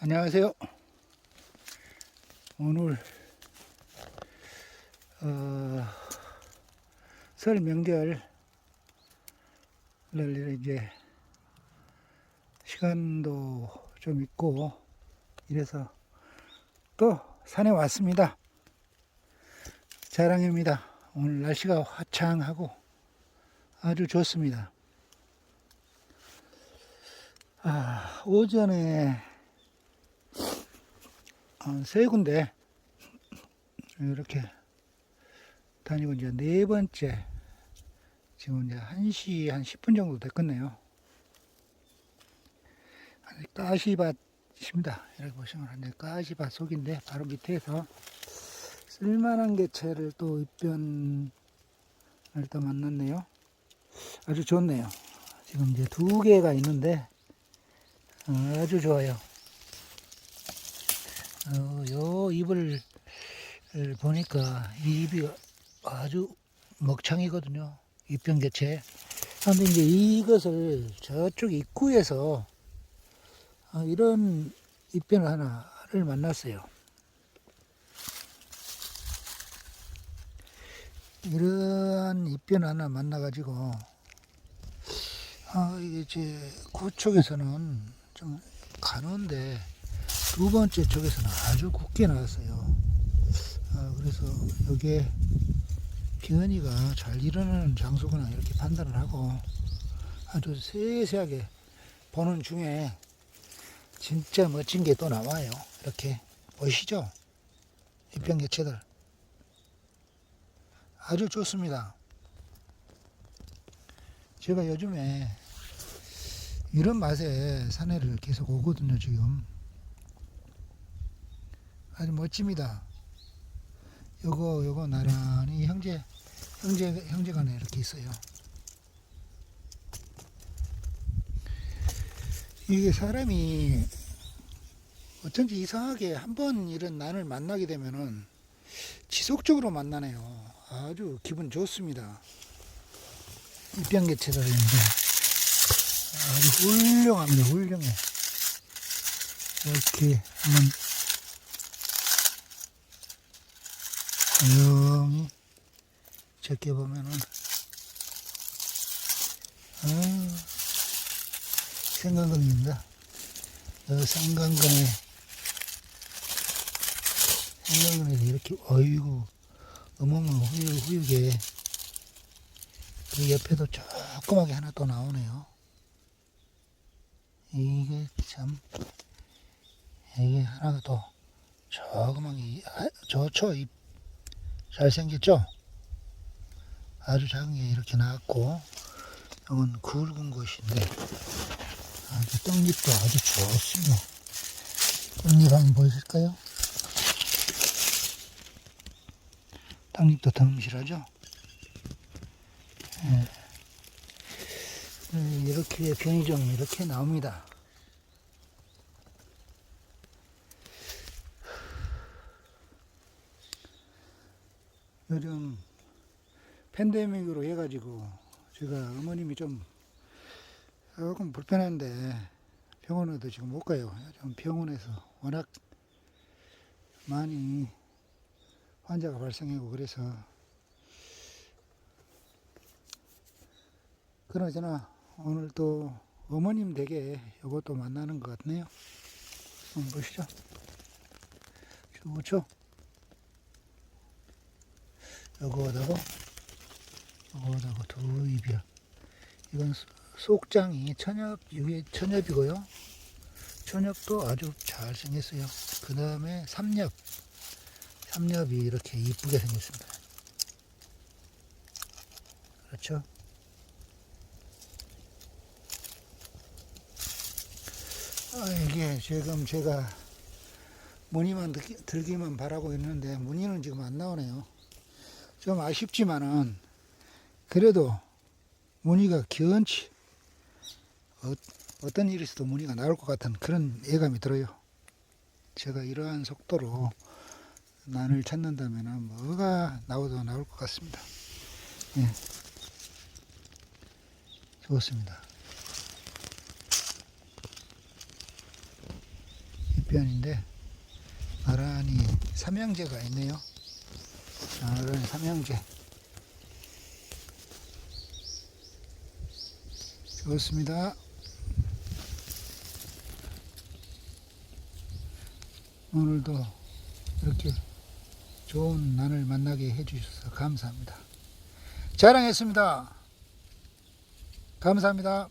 안녕하세요. 오늘 어, 설 명절을 이제 시간도 좀 있고 이래서 또 산에 왔습니다. 자랑입니다. 오늘 날씨가 화창하고 아주 좋습니다. 아, 오전에 어, 세 군데 이렇게 다니고 이제 네 번째 지금 이제 1시 한 10분 정도 됐겠네요. 가시밭입니다. 이렇게 보시면 이제 가시밭 속인데 바로 밑에서 쓸만한 개체를 또 입변을 또 만났네요. 아주 좋네요. 지금 이제 두 개가 있는데 아주 좋아요. 어, 요 잎을 보니까 이 잎이 아주 먹창이거든요. 잎병 개체. 그런데 이제 이것을 저쪽 입구에서 어, 이런 잎병 하나를 만났어요. 이러한 잎변 하나 만나가지고, 아, 이게 제 구쪽에서는 좀 가는데, 두 번째 쪽에서는 아주 굵게 나왔어요. 아, 그래서 여기에 병원이가 잘 일어나는 장소구나 이렇게 판단을 하고 아주 세세하게 보는 중에 진짜 멋진 게 또 나와요. 이렇게 보이시죠? 입병 개체들 아주 좋습니다. 제가 요즘에 이런 맛에 산에를 계속 오거든요, 지금. 아주 멋집니다. 요거, 요거 나란히 형제, 형제, 형제간에 이렇게 있어요. 이게 사람이 어쩐지 이상하게 한 번 이런 난을 만나게 되면은 지속적으로 만나네요. 아주 기분 좋습니다. 입병개체들인데 아주 훌륭합니다. 훌륭해. 이렇게 한번 조용히 제껴보면은 아, 생강근입니다. 어, 생강근에 생강근에서 이렇게 어이구 어머머 후유, 후유게 그 옆에도 조그맣게 하나 또 나오네요. 이게 참 이게 하나가 또 조그맣게 아, 좋죠 이 잘생겼죠? 아주 작은 게 이렇게 나왔고, 이건 굵은 것인데, 아주 떡잎도 아주 좋습니다. 떡잎 한번 보이실까요? 떡잎도 덩실하죠? 예. 음, 이렇게 좀 이렇게 나옵니다. 요즘 팬데믹으로 해가지고 제가 어머님이 좀 조금 불편한데 병원에도 지금 못 가요. 요즘 병원에서 워낙 많이 환자가 발생하고 그래서 그나저나 오늘 또 어머님 댁에 이것도 만나는 것 같네요. 한번 보시죠. 좋죠? 요거하다고 요거하다고 두 입이야. 이건 소- 속장이 천엽 위에 천엽이고요. 천엽도 아주 잘 생겼어요. 그 다음에 삼엽 삼엽이 이렇게 이쁘게 생겼습니다. 그렇죠? 아, 이게 지금 제가 무늬만 들기만 바라고 있는데 무늬는 지금 안 나오네요. 좀 아쉽지만은 그래도 무늬가 견치 어, 일이 있어도 무늬가 나올 것 같은 그런 예감이 들어요. 제가 이러한 속도로 난을 찾는다면 뭐가 나오도 나올 것 같습니다. 예. 좋습니다. 뒤편인데 나란히 삼형제가 있네요. 나란히 삼형제. 좋습니다. 오늘도 이렇게 좋은 난을 만나게 해주셔서 감사합니다. 자랑했습니다. 감사합니다.